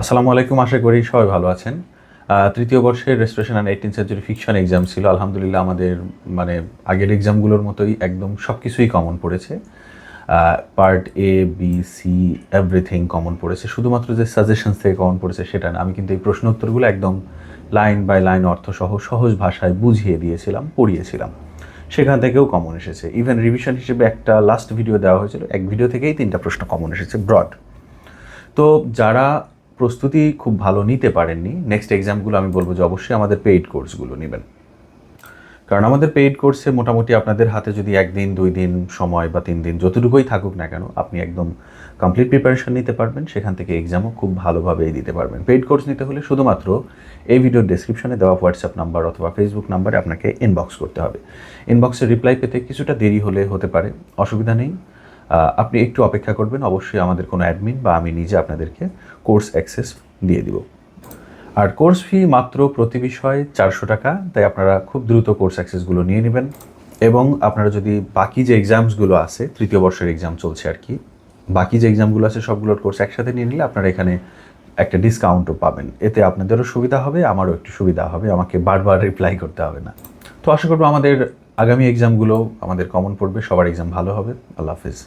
আসসালামু আলাইকুম, আশা করি সবাই ভালো আছেন। তৃতীয় বর্ষের registration and eighteen century fiction exam ছিল। আলহামদুলিল্লাহ আমাদের মানে আগের এক্সামগুলোর মতোই একদম সব কিছুই কমন পড়েছে part A B C everything common পড়েছে। শুধুমাত্র যে সাজেশনস থেকে কমন পড়েছে সেটা না। আমি কিন্তু এই প্রশ্ন উত্তরগুলো একদম লাইন বাই লাইন অর্থসহ সহজ ভাষায় বুঝিয়ে দিয়েছিলাম, পড়িয়েছিলাম। সেখান থেকেও কমন এসেছে। ইভেন রিভিশন হিসেবে একটা লাস্ট ভিডিও দেওয়া হয়েছিল। এক ভিডিও থেকেই তিনটা প্রশ্ন কমন এসেছে ব্রড তো যারা প্রস্তুতি খুব ভালো নিতে পারেননি। নেক্সট এক্সামগুলো আমি বলব যে অবশ্যই আমাদের পেইড কোর্সগুলো নেবেন। কারণ আমাদের পেইড কোর্সে মোটামুটি আপনাদের হাতে যদি একদিন, দুই দিন সময় বা তিন দিন যতটুকুই থাকুক না কেন, আপনি একদম কমপ্লিট প্রিপারেশন নিতে পারবেন। সেখান থেকে এক্সামও খুব ভালোভাবেই দিতে পারবেন। পেইড কোর্স নিতে হলে শুধুমাত্র এই ভিডিওর ডেসক্রিপশনে দেওয়া হোয়াটসঅ্যাপ নাম্বার অথবা ফেসবুক নাম্বারে আপনাকে ইনবক্স করতে হবে। ইনবক্সে রিপ্লাই পেতে কিছুটা দেরি হলে হতে পারে। অসুবিধা নেই। আপনি একটু অপেক্ষা করবেন। অবশ্যই আমাদের কোনো অ্যাডমিন বা আমি নিজে আপনাদেরকে কোর্স অ্যাক্সেস দিয়ে দিব। আর কোর্স ফি মাত্র প্রতি বিষয়ে চারশো টাকা, তাই আপনারা খুব দ্রুত কোর্স অ্যাক্সেসগুলো নিয়ে নেবেন। এবং আপনারা যদি বাকি যে এক্সামসগুলো আছে, তৃতীয় বর্ষের এক্সাম চলছে আর কি, বাকি যে এক্সামগুলো আছে সবগুলোর কোর্স একসাথে নিয়ে নিলে আপনারা এখানে একটা ডিসকাউন্টও পাবেন। এতে আপনাদেরও সুবিধা হবে, আমারও একটু সুবিধা হবে, আমাকে বারবার রিপ্লাই করতে হবে না। তো আশা করব আমাদের আগামী এক্সামগুলো আমাদের কমন পড়বে, সবার এক্সাম ভালো হবে। আল্লাহ হাফিজ।